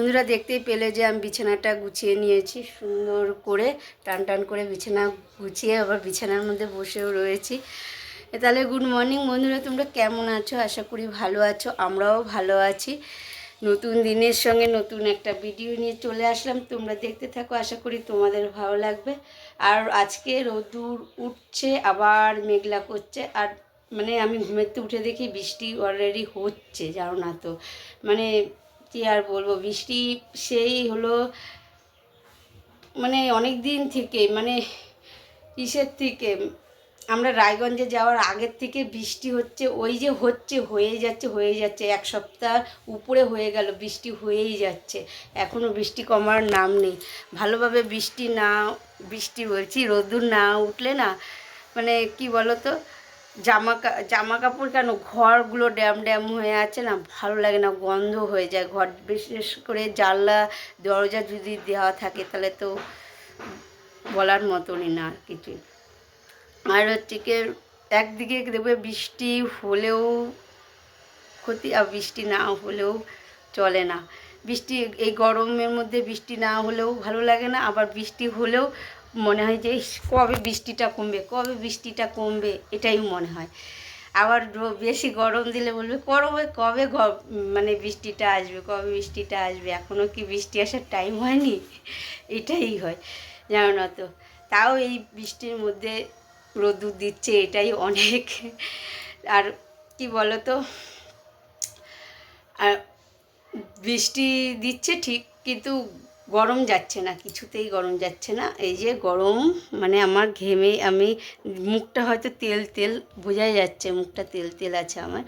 বন্ধুরা দেখতেই পেলে যে আমি বিছানাটা গুছিয়ে নিয়েছি, সুন্দর করে টান টান করে বিছানা গুছিয়ে আবার বিছানার মধ্যে বসেও রয়েছি। তাহলে গুড মর্নিং বন্ধুরা, তোমরা কেমন আছো? আশা করি ভালো আছো, আমরাও ভালো আছি। নতুন দিনের সঙ্গে নতুন একটা ভিডিও নিয়ে চলে আসলাম। তোমরা দেখতে থাকো, আশা করি তোমাদের ভালো লাগবে। আর আজকে রোদুর উঠছে, আবার মেঘলা করছে, আর মানে আমি ঘুমেতে উঠে দেখি বৃষ্টি অলরেডি হচ্ছে, জানো না তো। মানে কী আর বলব, বৃষ্টি সেই হলো মানে অনেক দিন থেকে মানে কিসের থেকে? আমরা রায়গঞ্জে যাওয়ার আগের থেকে বৃষ্টি হচ্ছে, ওই যে হচ্ছে হয়ে যাচ্ছে হয়ে যাচ্ছে। এক সপ্তাহ উপরে হয়ে গেল, বৃষ্টি হয়েই যাচ্ছে। এখনও বৃষ্টি কমার নাম নেই। ভালোভাবে বৃষ্টি না, বৃষ্টি বলছি, রোদ্দুর না উঠলে না মানে কি বলো তো জামা জামা কাপড় কেন ঘরগুলো ড্যাম ড্যাম হয়ে আছে না? ভালো লাগে না, গন্ধ হয়ে যায় ঘর। বিশেষ করে জানলা, দরজা যদি দেওয়া থাকে তাহলে তো বলার মতনই না আর কিছুই। আর হচ্ছে কি, একদিকে দেখবে বৃষ্টি হলেও ক্ষতি আর বৃষ্টি না হলেও চলে না। বৃষ্টি, এই গরমের মধ্যে বৃষ্টি না হলেও ভালো লাগে না, আবার বৃষ্টি হলেও মনে হয় যে কবে বৃষ্টিটা কমবে, কবে বৃষ্টিটা কমবে, এটাই মনে হয়। আবার বেশি গরম দিলে বলবে করবে কবে মানে বৃষ্টিটা আসবে, কবে বৃষ্টিটা আসবে? এখনও কি বৃষ্টি আসার টাইম হয়নি? এটাই হয়, জানো না তো? তাও এই বৃষ্টির মধ্যে রোদ্দুর দিচ্ছে, এটাই অনেক। আর কি বলো তো আর বৃষ্টি দিচ্ছে ঠিক, কিন্তু গরম যাচ্ছে না, কিছুতেই গরম যাচ্ছে না। এই যে গরম মানে আমার ঘেমে আমি মুখটা হয়তো তেল তেল বোঝাই যাচ্ছে, মুখটা তেল তেল আছে আমার।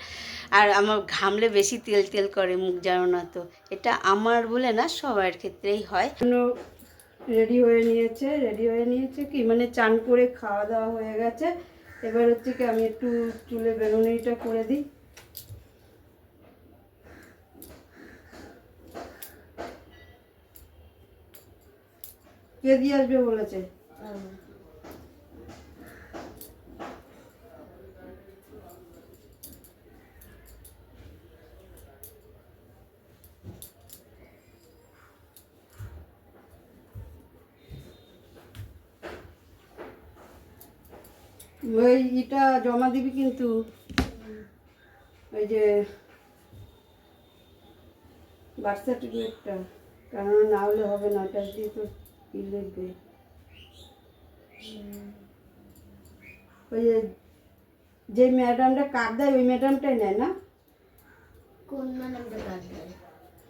আর আমার ঘামলে বেশি তেল তেল করে মুখ জানো না তো। এটা আমার বলে না, সবার ক্ষেত্রেই হয়। রেডি হয়ে নিয়েছে রেডি হয়ে নিয়েছে কি? মানে চান করে খাওয়া দাওয়া হয়ে গেছে। এবার হচ্ছে কি আমি একটু চুলে বেরুনিটা করে দিই। কে দিয়ে আসবে বলেছে? ওই ইটা জমা দিবি কিন্তু। ওই যে বার্থ সার্টিফিকেটটা কারণ না হলে হবে না ওটা দিয়ে তো ই লিখবে ওই যে ম্যাডামটা কার্ড দেয় ওই ম্যাডামটাই নেয় না? কোন ম্যাডামটা কাজ দেয়?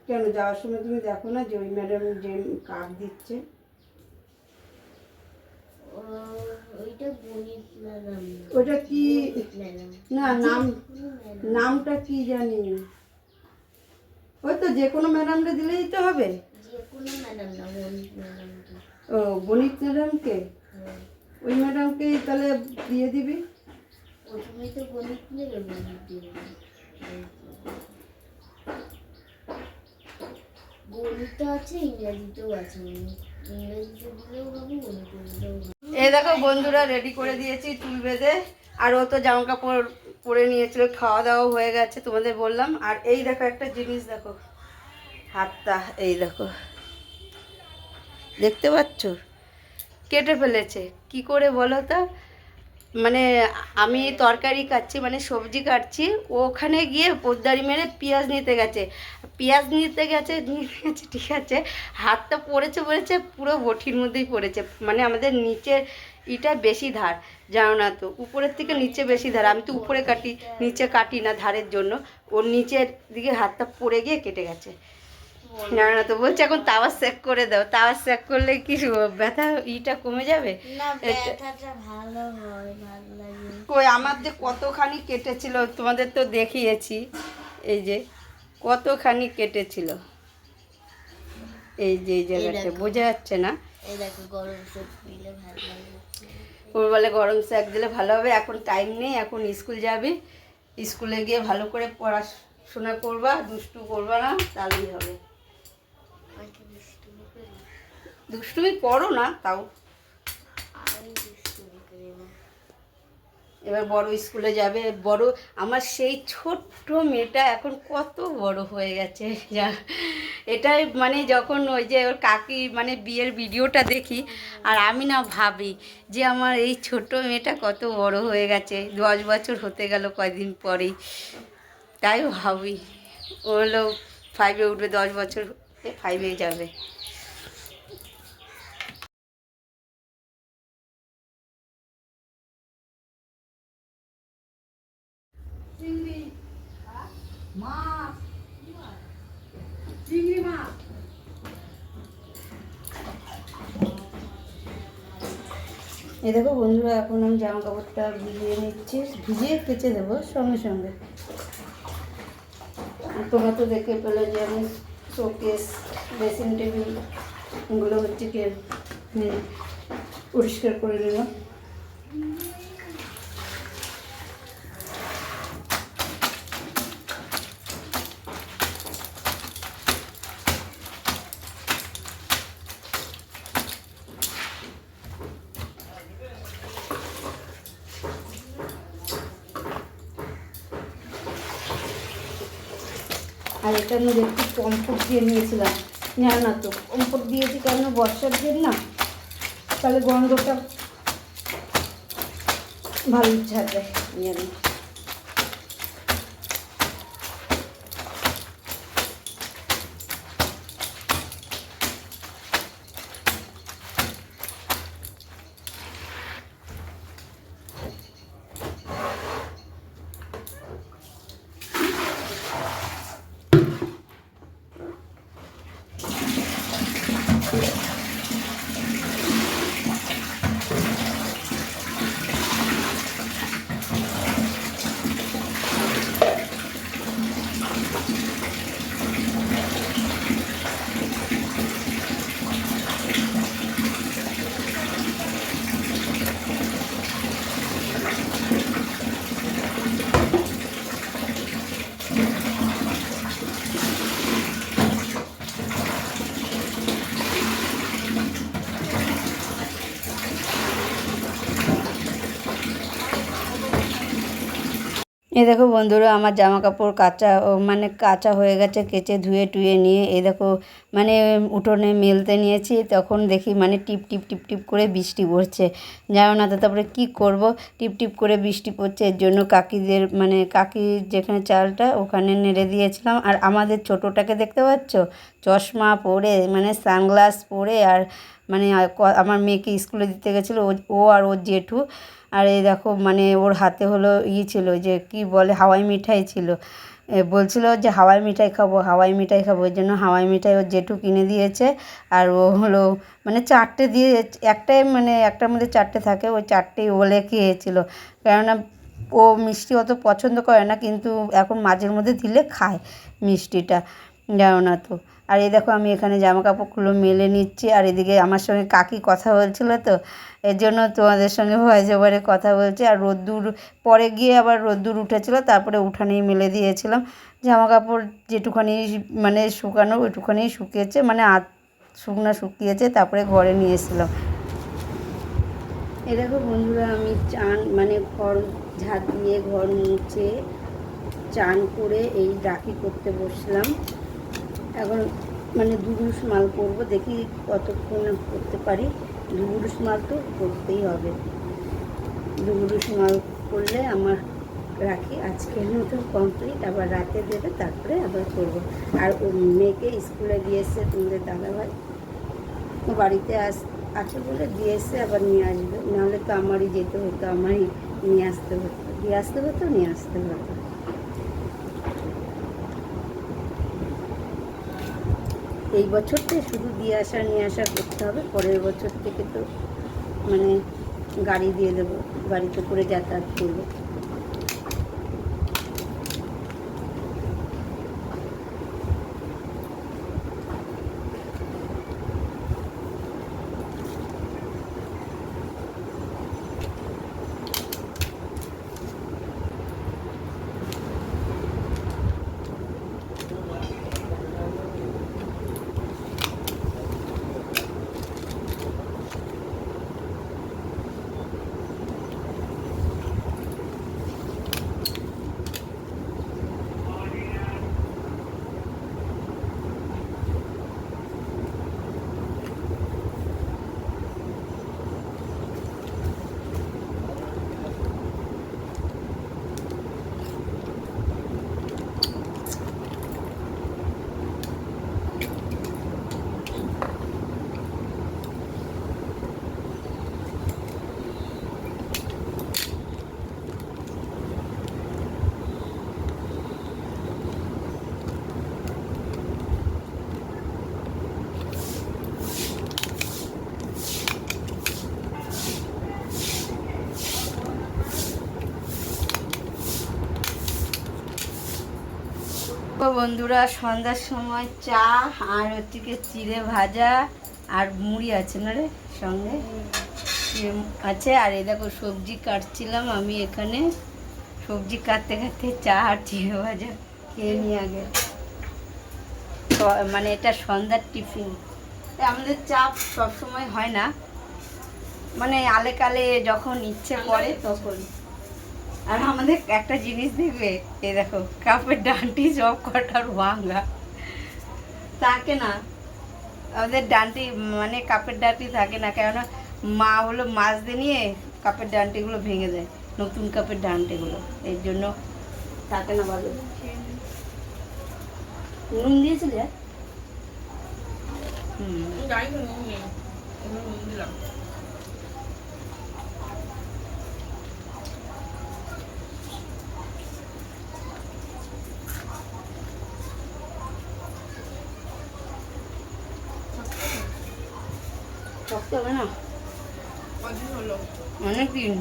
কেন যাওয়ার সময় তুমি দেখো না যে ওই ম্যাডাম যে কার্ড দিচ্ছে? ওইটা গণিত ম্যাডাম। ওটা কি? ম্যাডাম। না নাম নামটা কি জানি ওই তো যে কোনো ম্যাডামটা দিলেই তো হবে। ও গণিত ম্যাডামকে। ওই ম্যাডামকেই তাহলে দিয়ে দিবি? এই দেখো বন্ধুরা রেডি করে দিয়েছি চুল বেঁধে। আর ও তো জামা কাপড় পরে নিয়েছিল খাওয়া দাওয়া হয়ে গেছে তোমাদের বললাম। আর এই দেখো একটা জিনিস দেখো। হাতটা এই দেখো। দেখতে পাচ্ছ? কেটে ফেলেছে। কি করে বলো তো? মানে আমি তরকারি কাটছি মানে সবজি কাটছি, ওখানে গিয়ে পোদ্দারি মেরে পেঁয়াজ নিতে গেছে। পেঁয়াজ নিতে গেছে নিতে গেছে, ঠিক আছে। হাতটা পড়েছে পড়েছে, পুরো বটির মধ্যেই পড়েছে। মানে আমাদের নিচের ইটা বেশি ধার, জানো না তো? উপরের থেকে নিচে বেশি ধার। আমি তো উপরে কাটি, নিচে কাটি না ধারের জন্য। ওর নিচের দিকে হাতটা পড়ে গিয়ে কেটে গেছে। জানো না তো বলছে এখন তাওয়া সেক করে দাও। তাওয়া সেক করলে কি ব্যথা ইটা কমে যাবে? না কই আমার যে কতখানি কেটেছিল তোমাদের তো দেখিয়েছি। এই যে কতখানি কেটেছিল। এই যে এই জায়গাটা বোঝা যাচ্ছে না? ওর বলে গরম শাক দিলে ভালো হবে এখন টাইম নেই এখন স্কুল যাবে। স্কুলে গিয়ে ভালো করে পড়াশোনা করবা দুষ্টু করবা না তাহলেই হবে আজকে দুষ্টুমি করি দুষ্টুমি করো না, তাও। এবার বড় স্কুলে যাবে, বড়, আমার সেই ছোট্ট মেয়েটা এখন কত বড় হয়ে গেছে, যা, এটাই মানে যখন ওই যে ওর কাকি মানে বিয়ের ভিডিওটা দেখি, আর আমি না ভাবি যে আমার এই ছোট মেয়েটা কত বড় হয়ে গেছে, দশ বছর হতে গেল কয়দিন পরেই। তাই ভাবি, ও হলো ফাইভে উঠবে, দশ বছর ফাইভে যাবে। এ দেখো বন্ধুরা, এখন আমি জামা কাপড়টা ভিজিয়ে নিচ্ছি, ভিজিয়ে কেচে দেবো সঙ্গে সঙ্গে। তোমরা তো দেখে পেলে যে আমি শোকেস, ড্রেসিং টেবিল এগুলো হচ্ছে কি পরিষ্কার করে নিলাম। আর এটা আমি একটু কমফোর্ট দিয়ে নিয়েছিলাম। না না তো কমফোর্ট দিয়েছি কেন? বর্ষার দিন না? তাহলে গন্ধটা ভালো ছাড়বে। জানি। এই দেখো বন্ধুরা, আমার জামা কাপড় কাচা মানে কাঁচা হয়ে গেছে, কেচে ধুয়ে টুয়ে নিয়ে, এই দেখো মানে উঠোনে মেলতে নিয়েছি, তখন দেখি মানে টিপ টিপ টিপ টিপ করে বৃষ্টি পড়ছে। জানো না তো, তারপরে কী করব? টিপ টিপ করে বৃষ্টি পড়ছে, এর জন্য কাকিদের মানে কাকির যেখানে চালটা, ওখানে নেড়ে দিয়েছিলাম। আর আমাদের ছোটোটাকে দেখতে পাচ্ছ? চশমা পরে মানে সানগ্লাস পরে, আর মানে আমার মেয়েকে স্কুলে দিতে গেছিল ও আর ওর জেঠু। আর এই দেখো মানে ওর হাতে হলো ই ছিল যে কি বলে, হাওয়াই মিঠাই ছিল। বলছিল যে হাওয়াই মিঠাই খাব, হাওয়াই মিঠাই খাব, ওই জন্য হাওয়াই মিঠাই ওর জেঠু কিনে দিয়েছে। আর ও হলো মানে চারটে দিয়ে, একটাই মানে একটার মধ্যে চারটে থাকে, ওই চারটেই ওলে খেয়েছিল। কেননা ও মিষ্টি অত পছন্দ করে না, কিন্তু এখন মাঝের মধ্যে দিলে খায় মিষ্টিটা, জানো না তো। আর এই দেখো আমি এখানে জামা কাপড়গুলো মেলে নিচ্ছি। আর এদিকে আমার সঙ্গে কাকি কথা বলছিল তো, এর জন্য তোমাদের সঙ্গে ভয়েস ওভারে কথা বলছি। আর রোদ্দুর, পরে গিয়ে আবার রোদ্দুর উঠেছিল, তারপরে উঠানেই মেলে দিয়েছিলাম। জামা কাপড় যেটুখানি মানে শুকানো ওইটুখানি শুকিয়েছে মানে আধ শুকনা শুকিয়েছে, তারপরে ঘরে নিয়ে এসেছিলাম। এ দেখো বন্ধুরা, আমি চান মানে ঘর ঝাঁট দিয়ে ঘর মুছে চান করে এই রাখি করতে বসলাম। এখন মানে দুবুরুষ মাল করব, দেখি কতক্ষণ করতে পারি। দুবুরুষ মাল তো করতেই হবে। দুবুরুষ মাল করলে আমার রাখি। আজকের মতো কমপ্লিট আবার রাতে দেবে, তারপরে আবার করব। আর ও মেয়েকে স্কুলে দিয়ে এসছে তোমাদের দাদাভাই ও বাড়িতে আস, আছে বলে দিয়ে এসে আবার নিয়ে আসবে। নাহলে তো আমারই যেতে হতো, আমারই নিয়ে আসতে হতো। দিয়ে আসতে হতো, নিয়ে আসতে হতো। এই বছরতে শুধু দিয়ে আসা, নিয়ে আসা করতে হবে। পরের বছর থেকে তো মানে গাড়ি দিয়ে দেবো, গাড়িতে করে যাতায়াত করব। বন্ধুরা, সন্ধ্যার সময় চা আর হচ্ছে চিড়ে ভাজা আর মুড়ি আছে না রে সঙ্গে? আছে। আর এই দেখো সবজি কাটছিলাম আমি এখানে। সবজি কাটতে কাটতে চা আর চিড়ে ভাজা খেয়ে নিই আগে। মানে এটা সন্ধ্যার টিফিন। আমাদের চা সবসময় হয় না। মানে আলে কালে যখন ইচ্ছে করে তখন। আর আমাদের একটা জিনিস দেখবে এ দেখো কাপের ডান্টি সব কটার ভাঙা থাকে না আমাদের ডান্টি মানে কাপের ডান্টি থাকে না কেননা মা হলো মাছ দিয়ে নিয়ে কাপের ডান্টিগুলো ভেঙে দেয় নতুন কাপের ডান্টিগুলো। এর জন্য থাকে না ভালো নুন দিয়েছিলে? হুম। নুন দিলাম। শক্ত হবে না? অনেক দিন।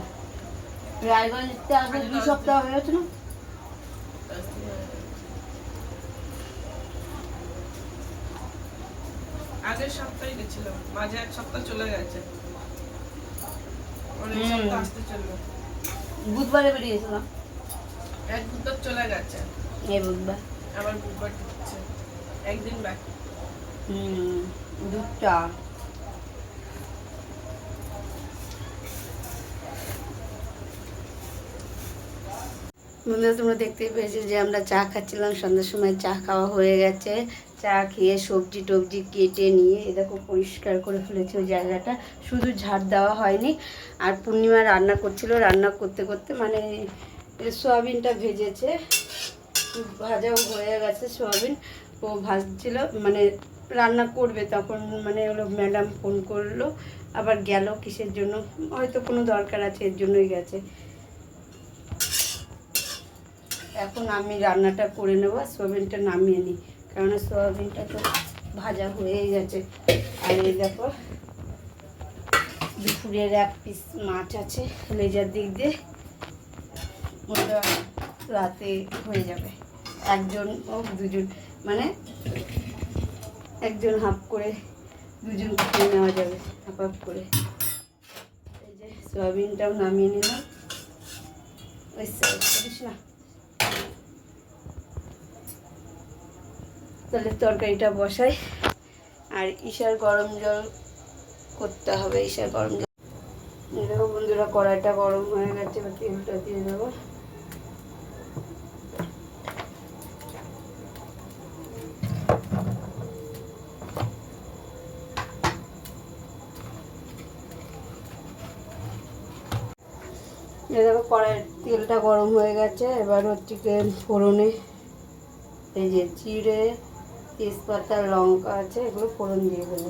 রায়গঞ্জতে আগে দু সপ্তাহ হয়ে গেছে না? দশ দিন গেল। আগের সপ্তাহে গেছিলাম। মাঝে এক সপ্তাহ চলে গেছে। অনেক সপ্তাহ আসতে চলবে বুধবারে বেরিয়েছিলাম এক বুধবার চলে গেছে। এই বুধবার। আবার বুধবার ঢুকছে। একদিন বাকি। হুম দুধটা বন্ধুরা, তোমরা দেখতেই পেয়েছ যে আমরা চা খাচ্ছিলাম, সন্ধ্যার সময় চা খাওয়া হয়ে গেছে। চা খেয়ে সবজি টবজি কেটে নিয়ে এ দেখো পরিষ্কার করে ফেলেছে ওই জায়গাটা। শুধু ঝাড় দেওয়া হয়নি। আর পূর্ণিমা রান্না করছিল। রান্না করতে করতে মানে সোয়াবিনটা ভেজেছে। ভাজাও হয়ে গেছে সোয়াবিন। ও ভাজছিল মানে রান্না করবে তখন মানে হলো ম্যাডাম ফোন করল। আবার গেল কিসের জন্য? হয়তো কোনো দরকার আছে, এর জন্যই গেছে। এখন আমি রান্নাটা করে নেব সোয়াবিনটা নামিয়ে নিই। কেননা সোয়াবিনটা তো ভাজা হয়েই গেছে। আর এই দেখো, দুপুরের এক পিস মাছ আছে লেজার দিক দিয়ে। রাতে হয়ে যাবে। একজন ও দুজন মানে একজন হাফ করে দুজন খেয়ে নেওয়া যাবে, হাফ হাফ করে। এই যে সয়াবিনটাও নামিয়ে নিলাম। ওই সাইড করিস না। তাহলে তরকারিটা বসাই। আর ঈশার গরম জল করতে হবে, ঈশার গরম জল। দেখো বন্ধুরা, কড়াইটা গরম হয়ে গেছে, এবার তেলটা দিয়ে দেবো। দেখো কড়াইয়ের তেলটা গরম হয়ে গেছে, এবার হচ্ছে ফোড়নে, এই যে জিরে তেজপাতা লঙ্কা আছে এগুলো ফোড়ন দিয়ে দেবো।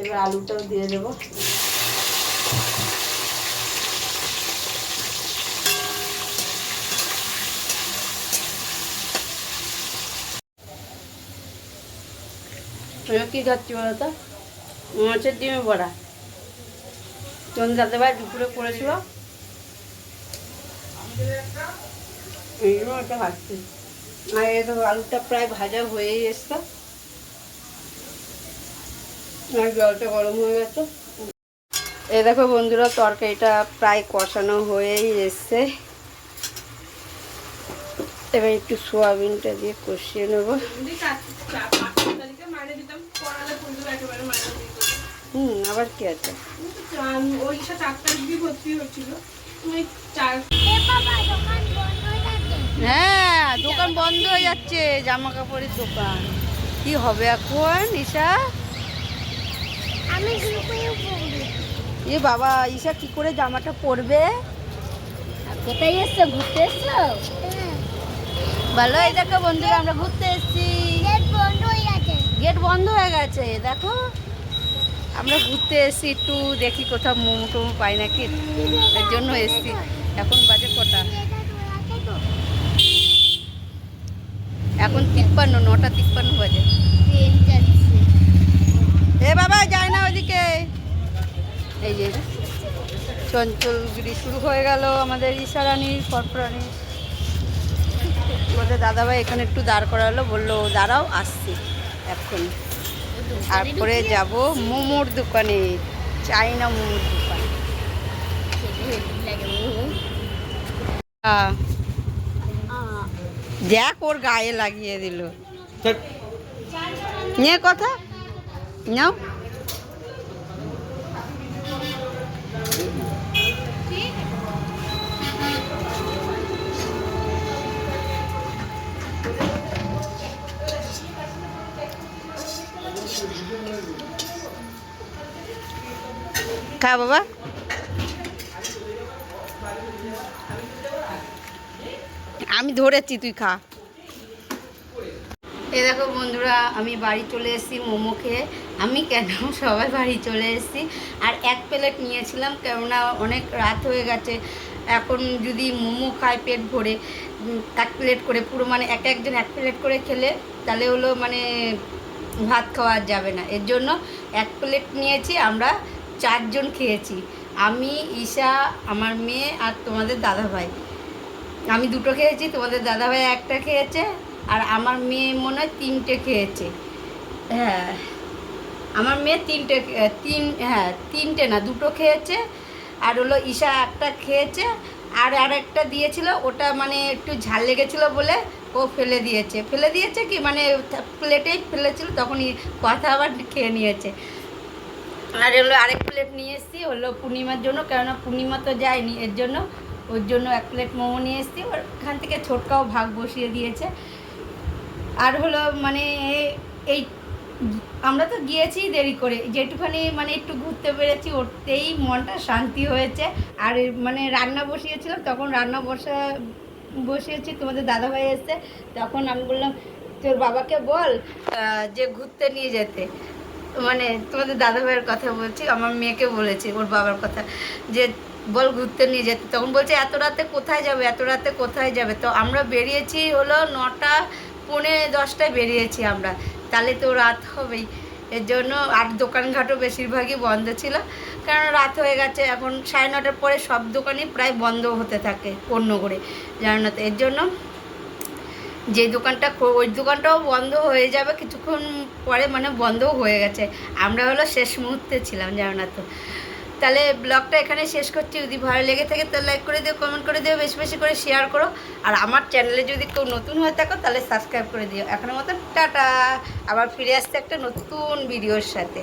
এবার আলুটাও দিয়ে দেবো। কী খাচ্ছি বলো তো মাছের ডিমে বড়া। চন্দ্র দাদা ভাই দুপুরে খাচ্ছি আর এই তো আলুটা প্রায় ভাজা হয়েই এসছে। আর জলটা গরম হয়ে গেছে। এ দেখো বন্ধুরা, তরকারিটা প্রায় কষানো হয়েই এসছে। এবার একটু সোয়াবিনটা দিয়ে কষিয়ে নেব। আবার কি আছে? ওই সে চার ভর্তি হচ্ছিল হ্যাঁ দোকান বন্ধ হয়ে যাচ্ছে জামা কাপড়ের দোকান। কি হবে এখন ঈশা? এ বাবা ঈশা কি করে জামাটা পরবে? কোথায় এসছো? ঘুরতে এসছো? ভালো এই দেখো বন্ধুরা আমরা ঘুরতে এসেছি। গেট বন্ধ হয়ে গেছে। গেট বন্ধ হয়ে গেছে দেখো। আমরা ঘুরতে এসেছি একটু দেখি কোথাও মোমো টোমো পাই নাকি। এর জন্য এসেছি। এখন বাজে কটা? এখন তিপ্পান্ন, নটা তিপ্পান্ন বাজে। এ বাবা যায় না ওইদিকে। এই যে চঞ্চলগিরি শুরু হয়ে গেল আমাদের ঈশারানির ফরফরানির বলতে দাদাভাই এখানে একটু দাঁড় করালো, বলল, দাঁড়াও, আসছি এখন তারপরে যাব মোমোর দোকানে চাইনা মোমোর দোকান। দেখ ওর গায়ে লাগিয়ে দিল। নিয়ে কথা। নাও। খা, বাবা। আমি ধরেছি, তুই খা। এ দেখো বন্ধুরা, আমি বাড়ি চলে এসেছি মোমো খেয়ে আমি কেন সবাই বাড়ি চলে এসেছি? আর এক প্লেট নিয়েছিলাম, কেননা অনেক রাত হয়ে গেছে। এখন যদি মোমো খায় পেট ভরে এক প্লেট করে পুরো মানে এক একজন এক প্লেট করে খেলে, তাহলে হলো মানে ভাত খাওয়া যাবে না। এর জন্য এক প্লেট নিয়েছি, আমরা চারজন খেয়েছি। আমি, ঈশা, আমার মেয়ে আর তোমাদের দাদাভাই। আমি দুটো খেয়েছি, তোমাদের দাদাভাই একটা খেয়েছে আর আমার মেয়ে মনে হয় তিনটে খেয়েছে। হ্যাঁ আমার মেয়ে তিনটে, তিন হ্যাঁ তিনটে না, দুটো খেয়েছে আর হলো ঈশা একটা খেয়েছে আর আর একটা দিয়েছিল, ওটা মানে একটু ঝাল লেগেছিলো বলে ও ফেলে দিয়েছে। ফেলে দিয়েছে কি? মানে প্লেটেই ফেলেছিল, তখনই কথা আবার খেয়ে নিয়েছে। আর হলো আরেক প্লেট নিয়ে এসেছি হলো পূর্ণিমার জন্য, কেননা পূর্ণিমা তো যায়নি, এর জন্য ওর জন্য এক প্লেট মোমো নিয়ে এসেছি, ওখান থেকে ছোটকাও ভাগ বসিয়ে দিয়েছে। আর হলো মানে এই আমরা তো গিয়েছি দেরি করে, যেটুখানি মানে একটু ঘুরতে পেরেছি, ওতেই মনটা শান্তি হয়েছে। আর মানে রান্না বসিয়েছিলাম, তখন রান্না বসা, বসিয়েছি, তোমাদের দাদাভাই এসছে, তখন আমি বললাম, তোর বাবাকে বল যে ঘুরতে নিয়ে যেতে। মানে তোমাদের দাদা ভাইয়ের কথা বলছি, আমার মেয়েকে বলেছি, ওর বাবার কথা, যে বল ঘুরতে নিয়ে যেতে। তখন বলছে, এত রাতে কোথায় যাবে? এত রাতে কোথায় যাবে? তো আমরা বেরিয়েছি হলো নটা, পৌনে দশটায় বেরিয়েছি আমরা। তাহলে তো রাত হবেই। এর জন্য আর দোকানঘাটও বেশিরভাগই বন্ধ ছিল। কারণ রাত হয়ে গেছে, এখন সাড়ে নটার পরে সব দোকানই প্রায় বন্ধ হতে থাকে অন্য করে জানো না তো এর জন্য যে দোকানটা ওই দোকানটাও বন্ধ হয়ে যাবে কিছুক্ষণ পরে মানে বন্ধও হয়ে গেছে। আমরা হলো শেষ মুহূর্তে ছিলাম, জানো না তো। তাহলে ব্লগটা এখানে শেষ করছি। যদি ভালো লেগে থাকে তাহলে লাইক করে দিও কমেন্ট করে দিও, বেশি বেশি করে শেয়ার করো। আর আমার চ্যানেলে যদি কেউ নতুন হয়ে থাকো তাহলে সাবস্ক্রাইব করে দিও। এখনের মতো টাটা! আবার ফিরে আসতে একটা নতুন ভিডিওর সাথে।